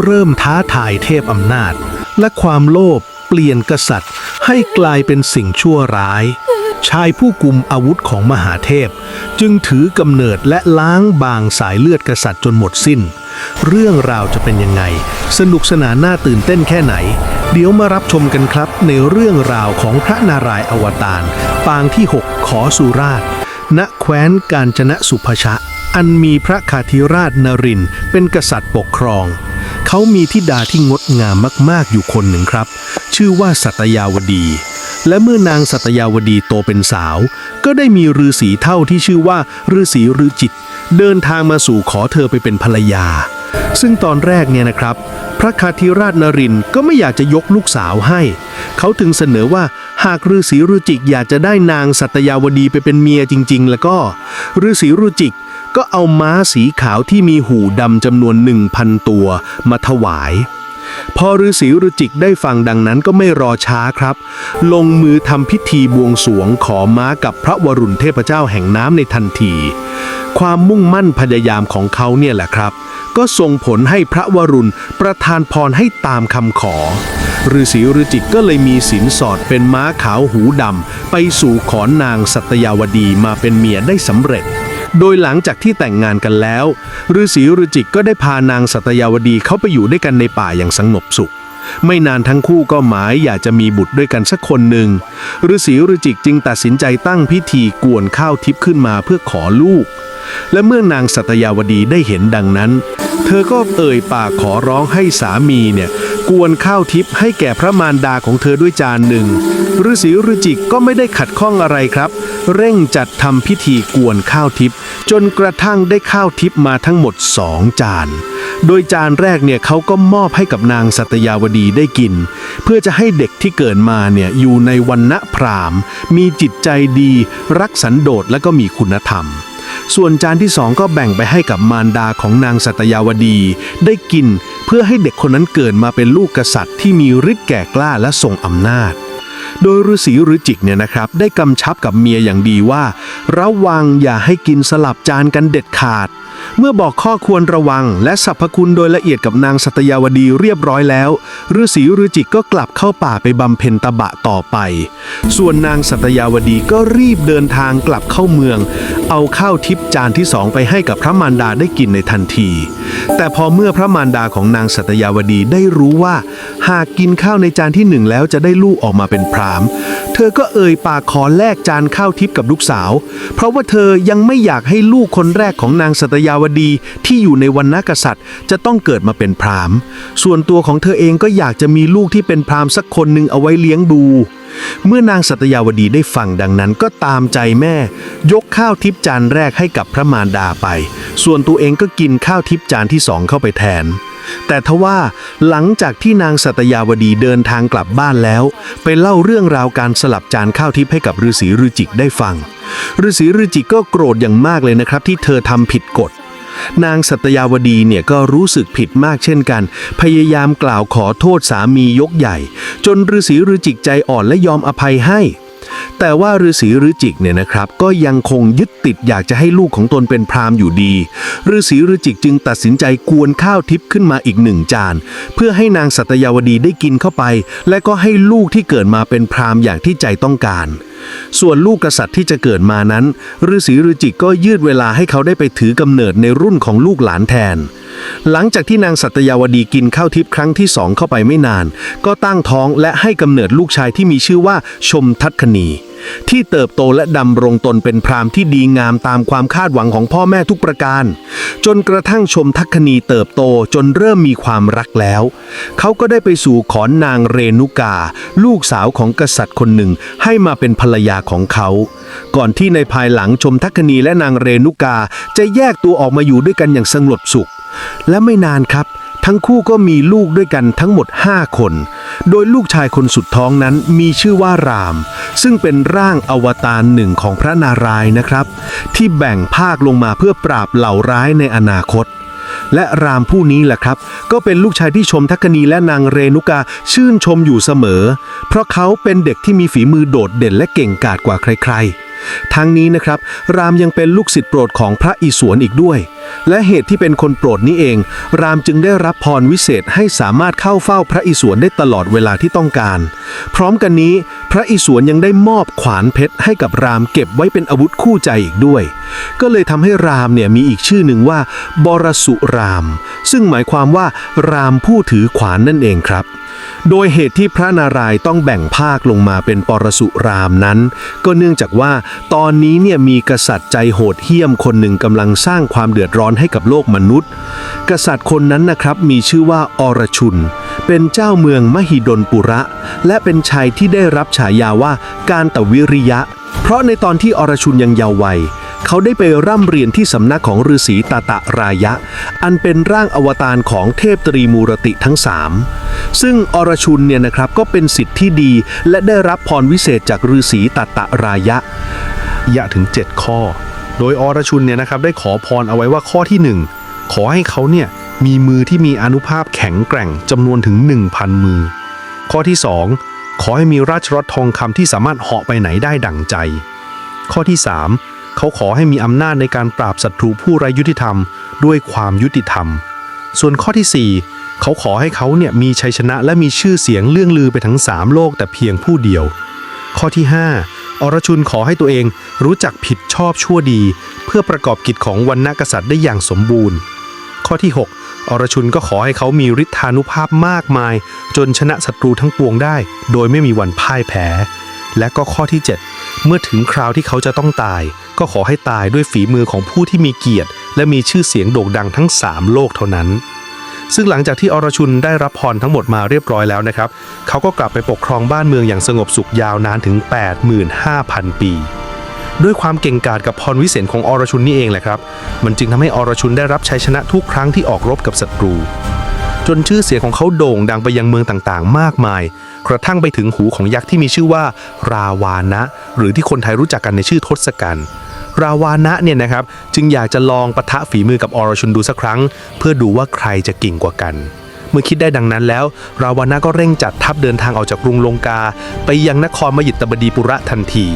เริ่มท้าทายเทพอำนาจ และความโลภเปลี่ยนกษัตริย์ ให้กลายเป็นสิ่งชั่วร้าย ชายผู้กุมอาวุธของมหาเทพ จึงถือกำเนิดและล้างบางสายเลือดกษัตริย์จนหมดสิ้น เรื่องราวจะเป็นยังไง สนุกสนานน่าตื่นเต้นแค่ไหน เดี๋ยวมารับชมกันครับ ในเรื่องราวของพระนารายณ์อวตาร ปางที่ 6 ขอสุราษฎร์ณแคว้นกาญจนสุภชะอันมีพระคาธิราชนรินเป็นกษัตริย์ปกครอง เขามีธิดาที่งดงามมากๆอยู่คนหนึ่งครับ ชื่อว่าสัตยาวดี และเมื่อนางสัตยาวดีโตเป็นสาว ก็ได้มีฤาษีเท่าที่ชื่อว่าฤาษีฤจิต เดินทางมาสู่ขอเธอไปเป็นภรรยา ซึ่งตอนแรกเนี่ยนะครับ พระคาธิราชนรินก็ไม่อยากจะยกลูกสาวให้ เขาถึงเสนอว่าหากฤาษีฤจิกอยากจะได้นางสัตยาวดีไปเป็นเมียจริง ๆ แล้วก็ฤาษีฤจิก ก็เอาม้าสีขาวที่มีหูดำจำนวนหนึ่งพันตัวมาถวาย พอฤาษีฤจิกได้ฟังดังนั้นก็ไม่รอช้าครับ ลงมือทำพิธีบวงสวงขอม้ากับพระวรุณเทพเจ้าแห่งน้ำในทันที ความมุ่งมั่นพยายามของเขาเนี่ยแหละครับ ก็ส่งผลให้พระวรุณประทานพรให้ตามคำขอฤาษีฤจิกก็เลยมีสินสอดเป็นม้าขาวหูดำไปสู่ขอนนางสัตยาวดีมาเป็นเมียได้สำเร็จ โดยหลังจากที่แต่งงานกันแล้วฤาษีฤจิกก็ได้พานางสัตยาวดีเข้าไปอยู่ด้วยกันในป่าอย่างสงบสุข ไม่นานทั้งคู่ก็หมายอยากจะมีบุตรด้วยกันสักคนหนึ่งฤาษีฤจิกจึงตัดสินใจตั้งพิธีกวนข้าวทิพย์ขึ้นมาเพื่อขอลูก และเมื่อนางสัตยาวดีได้เห็นดังนั้น เธอก็เอ่ยปากขอร้องให้สามีเนี่ย วนข้าวทิพย์ให้แก่พระมารดาของเธอด้วยจานหนึ่งฤาษีฤจิกก็ไม่ได้ขัดข้องอะไรครับ เร่งจัดทำพิธีกวนข้าวทิพย์จนกระทั่งได้ข้าวทิพย์มาทั้งหมดสองจาน โดยจานแรกเนี่ยเขาก็มอบให้กับนางสัตยาวดีได้กิน เพื่อจะให้เด็กที่เกิดมาเนี่ยอยู่ในวันณะพรามมีจิตใจดี รักสันโดษและก็มีคุณธรรม ส่วนจานที่สองก็แบ่งไปให้กับมารดาของนางสัตยาวดี ได้กินเพื่อให้เด็กคนนั้นเกิดมาเป็นลูกกษัตริย์ที่มีฤทธิ์แก่กล้าและทรงอำนาจ โดยฤาษีฤจิกเนี่ยนะครับ ได้กำชับกับเมียอย่างดีว่า ระวังอย่าให้กินสลับจานกันเด็ดขาด เมื่อบอกข้อควรระวัง และสรรพคุณโดยละเอียดกับนางสัตยาวดีเรียบร้อยแล้วฤาษีฤจิกก็กลับเข้าป่าไปบำเพ็ญตบะต่อไป ส่วนนางสัตยาวดีก็รีบเดินทางกลับเข้าเมือง เอาข้าวทิพย์จานที่สองไปให้กับพระมารดาได้กินในทันที แต่พอเมื่อพระมารดาของนางสัตยาวดีได้รู้ว่า หากกินข้าวในจานที่หนึ่งแล้วจะได้ลูกออกมาเป็นพระ3 เธอก็เอ่ยปากขอแลกจานข้าวทิพย์กับลูกสาว เพราะว่าเธอยังไม่อยากให้ลูกคนแรกของนางสัตยาวดีที่อยู่ในวรนณกษัตริย์ จะต้องเกิดมาเป็นพรามส่วนตัวของเธอเองก็อยากจะมีลูกที่เป็นพรามสักคนหนึ่งเอาไว้เลี้ยงดูเมื่อนางสัตยาวดีได้ฟังดังนั้นก็ตามใจแม่ ยกข้าวทิพจานแรกให้กับพระมารดาไป ส่วนตัวเองก็กินข้าวทิพจานที่สองเข้าไปแทน แต่ทว่าหลังจากที่นางสัตยาวดีเดินทางกลับบ้านแล้ว ไปเล่าเรื่องราวการสลับจานข้าวทิพย์ให้กับฤาษีฤจิกได้ฟังฤาษีฤจิกก็โกรธอย่างมากเลยนะครับ ที่เธอทำผิดกฎนางสัตยาวดีเนี่ยก็รู้สึกผิดมากเช่นกัน พยายามกล่าวขอโทษสามียกใหญ่ จนฤาษีฤจิกใจอ่อนและยอมอภัยให้ แต่ว่าฤาษีฤจิกเนี่ยนะครับ ก็ยังคงยึดติดอยากจะให้ลูกของตนเป็นพราหมณ์อยู่ดีฤาษีฤจิกจึงตัดสินใจกวนข้าวทิพย์ขึ้นมาอีกหนึ่งจาน เพื่อให้นางสัตยาวดีได้กินเข้าไป และก็ให้ลูกที่เกิดมาเป็นพราหมณ์อย่างที่ใจต้องการ ส่วนลูกกษัตริย์ที่จะเกิดมานั้นฤาษีฤจิกก็ยืดเวลาให้เขาได้ไปถือกำเนิดในรุ่นของลูกหลานแทน หลังจากที่นางสัตยาวดีกินข้าวทิพย์ครั้งที่สองเข้าไปไม่นาน ก็ตั้งท้องและให้กำเนิดลูกชายที่มีชื่อว่าชมทัตคณี ที่เติบโตและดำรงตนเป็นพรามที่ดีงามตามความคาดหวังของพ่อแม่ทุกประการ จนกระทั่งชมทัคคณีเติบโตจนเริ่มมีความรักแล้ว เขาก็ได้ไปสู่ขอนนางเรนุกา ลูกสาวของกษัตริย์คนหนึ่งให้มาเป็นภรรยาของเขา ก่อนที่ในภายหลังชมทัคคณีและนางเรนุกาจะแยกตัวออกมาอยู่ด้วยกันอย่างสงบสุข และไม่นานครับ ทั้งคู่ก็มีลูกด้วยกันทั้งหมด 5 คน โดยลูกชายคนสุดท้องนั้นมีชื่อว่าราม ซึ่งเป็นร่างอวตารหนึ่งของพระนารายณ์นะครับ ที่แบ่งภาคลงมาเพื่อปราบเหล่าร้ายในอนาคต และรามผู้นี้แหละครับ ก็เป็นลูกชายที่ชมทัคคณีและนางเรนุกาชื่นชมอยู่เสมอ เพราะเขาเป็นเด็กที่มีฝีมือโดดเด่นและเก่งกาจกว่าใคร ทั้งนี้นะครับ รามยังเป็นลูกศิษย์โปรดของพระอิศวรอีกด้วย และเหตุที่เป็นคนโปรดนี้เอง รามจึงได้รับพรวิเศษให้สามารถเข้าเฝ้าพระอิศวรได้ตลอดเวลาที่ต้องการ พร้อมกันนี้ พระอิศวรยังได้มอบขวานเพชรให้กับรามเก็บไว้เป็นอาวุธคู่ใจอีกด้วย ก็เลยทำให้รามเนี่ยมีอีกชื่อหนึ่งว่า บรสุราม ซึ่งหมายความว่ารามผู้ถือขวานนั่นเองครับ โดยเหตุที่พระนารายณ์ต้องแบ่งภาคลงมาเป็นปรสุรามนั้น ก็เนื่องจากว่าตอนนี้เนี่ยมีกษัตริย์ใจโหดเหี้ยมคนหนึ่งกำลังสร้างความเดือดร้อนให้กับโลกมนุษย์ กษัตริย์คนนั้นนะครับมีชื่อว่าอรชุน เป็นเจ้าเมืองมหิดลปุระ และเป็นชายที่ได้รับฉายาว่าการตวิริยะ เพราะในตอนที่อรชุนยังเยาว์วัย เขาได้ไปร่ำเรียนที่สำนักของฤาษีตาตะรายะ อันเป็นร่างอวตารของเทพตรีมูรติทั้งสามซึ่งอรชุนเนี่ยนะครับก็เป็นสิทธิ์ที่ดีและได้รับพรวิเศษจากฤาษีตาตะรายะ ยะถึง 7 ข้อ โดยอรชุนเนี่ยนะครับได้ขอพรเอาไว้ว่าข้อที่ 1 ขอให้เขาเนี่ยมีมือที่มีอนุภาพแข็งแกร่งจำนวนถึง 1,000 มือ ข้อที่ 2 ขอให้มีราชรถทองคำที่สามารถเหาะไปไหนได้ดั่งใจ ข้อที่ 3 เขาขอให้มีอำนาจในการปราบศัตรูผู้ไร้ยุติธรรม ด้วยความยุติธรรม ส่วนข้อทีสี่ 4 เขาขอให้เขาเนี่ยมีชัยชนะและมีชื่อเสียงเลื่องลือไปทั้ง 3 โลกแต่เพียงผู้เดียว ข้อที่ 5 อรชุนขอให้ตัวเองรู้จักผิดชอบชั่วดี เพื่อประกอบกิจของวันณกษัตริย์ได้อย่างสมบูรณ์ ข้อที่ 6 อรชุนก็ขอให้เขามีฤทธานุภาพมากมาย จนชนะศัตรูทั้งปวงได้ โดยไม่มีวันพ่ายแพ้ และก็ข้อที่ 7 เมื่อถึงคราวที่เขาจะต้องตาย ก็ขอให้ตายด้วยฝีมือของผู้ที่มีเกียรติ และมีชื่อเสียงโด่งดังทั้ง 3 โลกเท่านั้น ซึ่งหลังจากที่อรชุนได้รับพรทั้งหมดมาเรียบร้อยแล้วนะครับ เขาก็กลับไปปกครองบ้านเมืองอย่างสงบสุขยาวนานถึง 85,000 ปี ด้วยความเก่งกาจกับพรวิเศษของอรชุนนี่เองแหละครับ มันจึงทำให้อรชุนได้รับชัยชนะทุกครั้งที่ออกรบกับศัตรูจนชื่อเสียงของเขาโด่งดังไปยังเมืองต่างๆ มากมาย กระทั่งไปถึงหูของยักษ์ที่มีชื่อว่า ราวานะ หรือที่คนไทยรู้จักกันในชื่อทศกัณฐ์ราวานะเนี่ยนะครับจึงอยากจะลองปะทะฝีมือกับอรชุนดูสักครั้ง เพื่อดูว่าใครจะเก่งกว่ากัน เมื่อคิดได้ดังนั้นแล้ว ราวานะก็เร่งจัดทัพเดินทางออกจากกรุงลงกา ไปยังนครมยิตบดีปุระทันที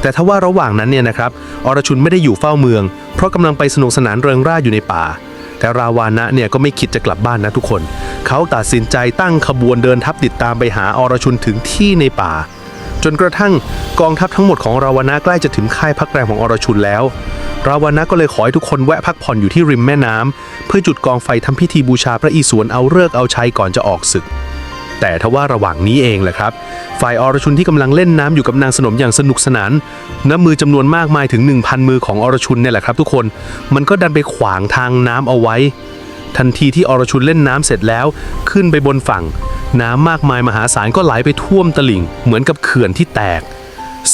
แต่ทว่าระหว่างนั้นเนี่ยนะครับอรชุนไม่ได้อยู่เฝ้าเมือง เพราะกำลังไปสนุกสนานเริงร่าอยู่ในป่า แต่ราวานะเนี่ยก็ไม่คิดจะกลับบ้านนะทุกคน เขาตัดสินใจตั้งขบวนเดินทัพติดตามไปหาอรชุนถึงที่ในป่า จนกระทั่งกองทัพทั้งหมดของราวนะใกล้จะถึงค่ายพักแรมของอรชุนแล้ว ราวนะก็เลยขอให้ทุกคนแวะพักผ่อนอยู่ที่ริมแม่น้ำเพื่อจุดกองไฟทำพิธีบูชาพระอิศวรเอาเลิกเอาชัยก่อนจะออกศึก แต่ทว่าระหว่างนี้เองแหละครับ ฝ่ายอรชุนที่กำลังเล่นน้ำอยู่กับนางสนมอย่างสนุกสนาน น้ำมือจำนวนมากมายถึง 1,000 มือของอรชุนเนี่ยแหละครับ ทุกคนมันก็ดันไปขวางทางน้ำเอาไว้ ทันทีที่อรชุนเล่นน้ำเสร็จแล้ว ขึ้นไปบนฝั่ง น้ำมากมายมหาศาลก็ไหลไปท่วมตลิ่ง เหมือนกับเขื่อนที่แตก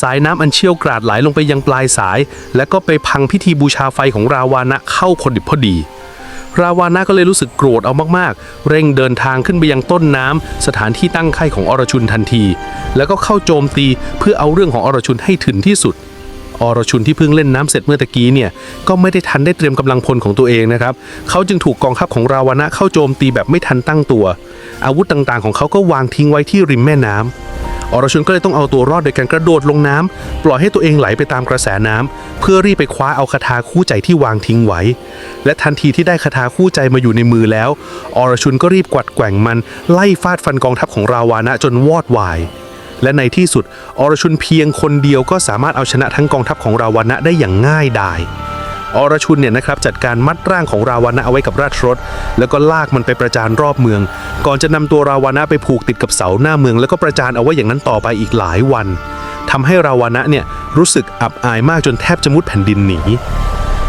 สายน้ำอันเชี่ยวกราดไหลลงไปยังปลายสาย และก็ไปพังพิธีบูชาไฟของราวานะเข้าพอดิบพอดี ราวานะก็เลยรู้สึกโกรธเอามากๆ เร่งเดินทางขึ้นไปยังต้นน้ำสถานที่ตั้งค่ายของอรชุนทันที แล้วก็เข้าโจมตีเพื่อเอาเรื่องของอรชุนให้ถึงที่สุดอรชุนที่เพิ่งเล่นน้ำเสร็จเมื่อตะกี้เนี่ยก็ไม่ได้ทันได้เตรียมกำลังพลของตัวเองนะครับ เขาจึงถูกกองทัพของราวานะเข้าโจมตีแบบไม่ทันตั้งตัว อาวุธต่างๆ ของเขาก็วางทิ้งไว้ที่ริมแม่น้ำ อรชุนก็เลยต้องเอาตัวรอดโดยการกระโดดลงน้ำปล่อยให้ตัวเองไหลไปตามกระแสน้ำเพื่อรีบไปคว้าเอาคาถาคู่ใจที่วางทิ้งไว้ และทันทีที่ได้คาถาคู่ใจมาอยู่ในมือแล้ว อรชุนก็รีบกวัดแกว่งมันไล่ฟาดฟันกองทัพของราวานะจนวอดวาย และในที่สุด อรชุนเพียงคนเดียวก็สามารถเอาชนะทั้งกองทัพของราวานะได้อย่างง่ายดาย อรชุนเนี่ยนะครับจัดการมัดร่างของราวานะเอาไว้กับราชรถ แล้วก็ลากมันไปประจานรอบเมือง ก่อนจะนำตัวราวานะไปผูกติดกับเสาหน้าเมือง แล้วก็ประจานเอาไว้อย่างนั้นต่อไปอีกหลายวันทำให้ราวานะเนี่ยรู้สึกอับอายมากจนแทบจะมุดแผ่นดินหนี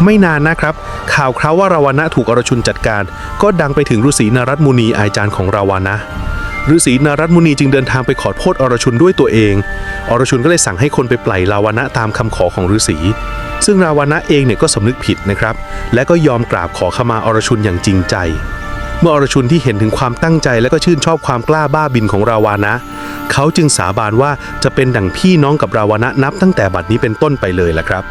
ไม่นานนะครับ ข่าวคราวว่าราวานะถูกอรชุนจัดการ ก็ดังไปถึงฤาษีนารัตมุนีอาจารย์ของราวานะ ฤาษีนารัตมุนีจึงเดินทางไปขอโทษอรชุนด้วยตัวเอง อรชุนก็เลยสั่งให้คนไปปล่อยราวนะตามคำขอของฤาษีซึ่งราวนะเองเนี่ยก็สำนึกผิดนะครับ และก็ยอมกราบขอขมาอรชุนอย่างจริงใจ เมื่ออรชุนที่เห็นถึงความตั้งใจและก็ชื่นชอบความกล้าบ้าบินของราวานะ เขาจึงสาบานว่าจะเป็นดั่งพี่น้องกับราวนะนับตั้งแต่บัดนี้เป็นต้นไปเลยแหละครับ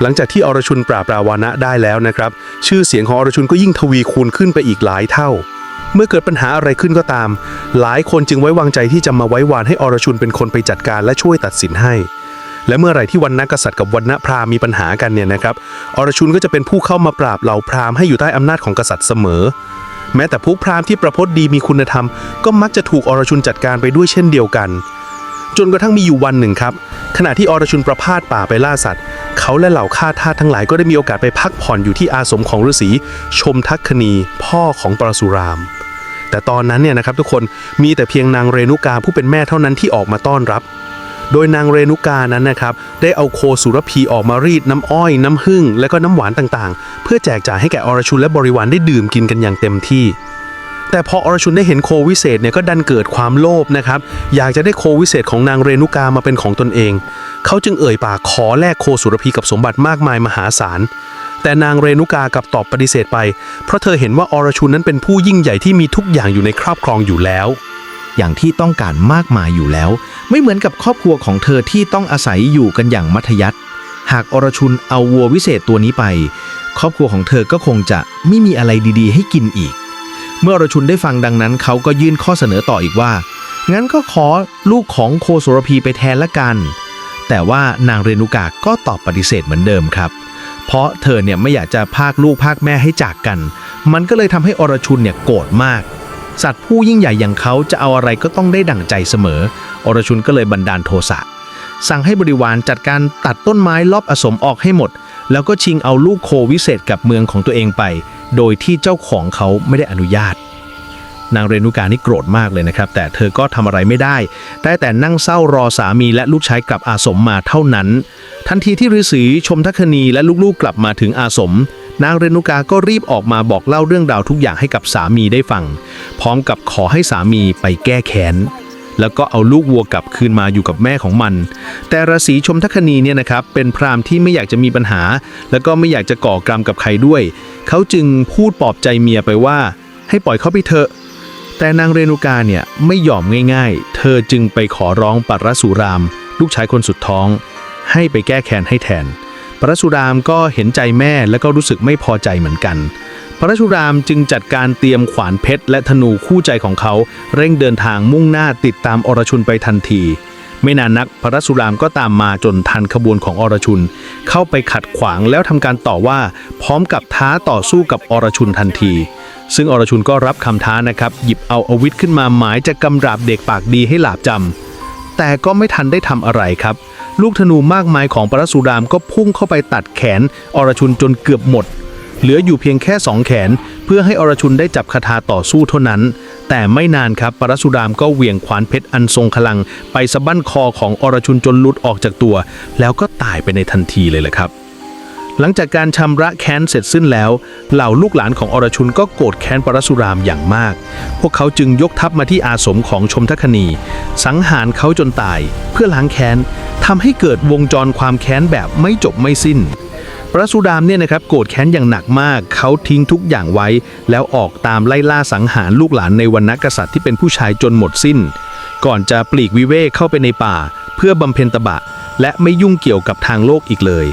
หลังจากที่อรชุนปราบราวานะได้แล้วนะครับ ชื่อเสียงของอรชุนก็ยิ่งทวีคูณขึ้นไปอีกหลายเท่า เมื่อเกิดปัญหาอะไรขึ้นก็ตาม หลายคนจึงไว้วางใจที่จะมาไว้วานให้อรชุนเป็นคนไปจัดการและช่วยตัดสินให้ และเมื่อไหร่ที่วันนักษัตริย์กับวันณพราหมณ์มีปัญหากันเนี่ยนะครับ อรชุนก็จะเป็นผู้เข้ามาปราบเหล่าพราหมณ์ให้อยู่ใต้อำนาจของกษัตริย์เสมอ แม้แต่พวกพราหมณ์ที่ประพฤติดีมีคุณธรรม ก็มักจะถูกอรชุนจัดการไปด้วยเช่นเดียวกัน จนกระทั่งมีอยู่วันหนึ่งครับ ขณะที่อรชุนประพาสป่าไปล่าสัตว์ เขาและเหล่าข้าทาสทั้งหลายก็ได้มีโอกาสไปพักผ่อนอยู่ที่อาสมของฤาษีชมทัคคณีพ่อของปรสุราม แต่ตอนนั้นเนี่ยนะครับทุกคนมีแต่เพียงนางเรนุกาผู้เป็นแม่เท่านั้นที่ออกมาต้อนรับ โดยนางเรนุกานั้นนะครับได้เอาโคสุรพีออกมารีดน้ำอ้อย น้ำผึ้งและก็น้ำหวานต่างๆ เพื่อแจกจ่ายให้แก่อรชุนและบริวารได้ดื่มกินกันอย่างเต็มที่แต่พออรชุนได้เห็นโควิเศษเนี่ยก็ดันเกิดความโลภนะครับ อยากจะได้โควิเศษของนางเรนุกามาเป็นของตนเอง เขาจึงเอ่ยปากขอแลกโคสุรพีกับสมบัติมากมายมหาศาล แต่นางเรนุกากับตอบปฏิเสธไป เพราะเธอเห็นว่าอรชุนนั้นเป็นผู้ยิ่งใหญ่ที่มีทุกอย่างอยู่ในครอบครองอยู่แล้ว อย่างที่ต้องการมากมายอยู่แล้ว ไม่เหมือนกับครอบครัวของเธอที่ต้องอาศัยอยู่กันอย่างมัธยัติหากอรชุนเอาวัววิเศษตัวนี้ไป ครอบครัวของเธอก็คงจะไม่มีอะไรดีๆ ให้กินอีก เมื่ออรชุนได้ฟังดังนั้นเขาก็ยื่นข้อเสนอต่ออีกว่า งั้นก็ขอลูกของโคโสรพีไปแทนละกัน แต่ว่านางเรนุกาก็ตอบปฏิเสธเหมือนเดิมครับ เพราะเธอเนี่ยไม่อยากจะพากลูกพากแม่ให้จากกัน มันก็เลยทำให้อรชุนเนี่ยโกรธมาก สัตว์ผู้ยิ่งใหญ่อย่างเขาจะเอาอะไรก็ต้องได้ดั่งใจเสมอ อรชุนก็เลยบันดาลโทสะสั่งให้บริวารจัดการตัดต้นไม้รอบอสมออกให้หมด แล้วก็ชิงเอาลูกโควิเศษกับเมืองของตัวเองไป โดยที่เจ้าของเขาไม่ได้อนุญาต นางเรนุกานี่โกรธมากเลยนะครับ แต่เธอก็ทำอะไรไม่ได้ ได้แต่นั่งเศร้ารอสามีและลูกชายกลับอาสมมาเท่านั้น ทันทีที่ฤาษีชมทัคคณีและลูกๆกลับมาถึงอาสม นางเรนุกาก็รีบออกมาบอกเล่าเรื่องราวทุกอย่างให้กับสามีได้ฟัง พร้อมกับขอให้สามีไปแก้แค้นแล้วก็เอาลูกวัวกลับคืนมาอยู่กับแม่ของมัน แต่ราศีชมทัคคณีเนี่ยนะครับเป็นพราหมณ์ที่ไม่อยากจะมีปัญหา แล้วก็ไม่อยากจะก่อกรรมกับใครด้วย เขาจึงพูดปลอบใจเมียไปว่า ให้ปล่อยเขาไปเถอะ แต่นางเรนุกาเนี่ยไม่ยอมง่ายๆ เธอจึงไปขอร้องปัรสุราม ลูกชายคนสุดท้อง ให้ไปแก้แค้นให้แทนปรสุรามก็เห็นใจแม่และก็รู้สึกไม่พอใจเหมือนกันปรสุรามจึงจัดการเตรียมขวานเพชรและธนูคู่ใจของเขา เร่งเดินทางมุ่งหน้าติดตามอรชุนไปทันที ไม่นานนักพระสุรามก็ตามมาจนทันขบวนของอรชุน เข้าไปขัดขวางแล้วทำการต่อว่า พร้อมกับท้าต่อสู้กับอรชุนทันที ซึ่งอรชุนก็รับคำท้านะครับ หยิบเอาอาวุธขึ้นมาหมายจะกำราบเด็กปากดีให้หลาบจำแต่ก็ไม่ทันได้ทำอะไรครับ ลูกธนูมากมายของปรสุรามก็พุ่งเข้าไปตัดแขนอรชุนจนเกือบหมด เหลืออยู่เพียงแค่สองแขน เพื่อให้อรชุนได้จับคาถาต่อสู้เท่านั้น แต่ไม่นานครับปรสุรามก็เหวี่ยงขวานเพชรอันทรงพลัง ไปสะบั้นคอของอรชุนจนหลุดออกจากตัว แล้วก็ตายไปในทันทีเลยแหละครับหลังจากการชำระแค้นเสร็จสิ้นแล้ว เหล่าลูกหลานของอรชุนก็โกรธแค้นปรสุรามอย่างมาก พวกเขาจึงยกทัพมาที่อาสมของชมทัคคณี สังหารเขาจนตาย เพื่อล้างแค้นทำให้เกิดวงจรความแค้นแบบไม่จบไม่สิ้น พระสุดามเนี่ยนะครับโกรธแค้นอย่างหนักมาก เขาทิ้งทุกอย่างไว้ แล้วออกตามไล่ล่าสังหารลูกหลานในวรรณกษัตริย์ที่เป็นผู้ชายจนหมดสิ้น ก่อนจะปลีกวิเวกเข้าไปในป่า เพื่อบำเพ็ญตบะ และไม่ยุ่งเกี่ยวกับทางโลกอีกเลย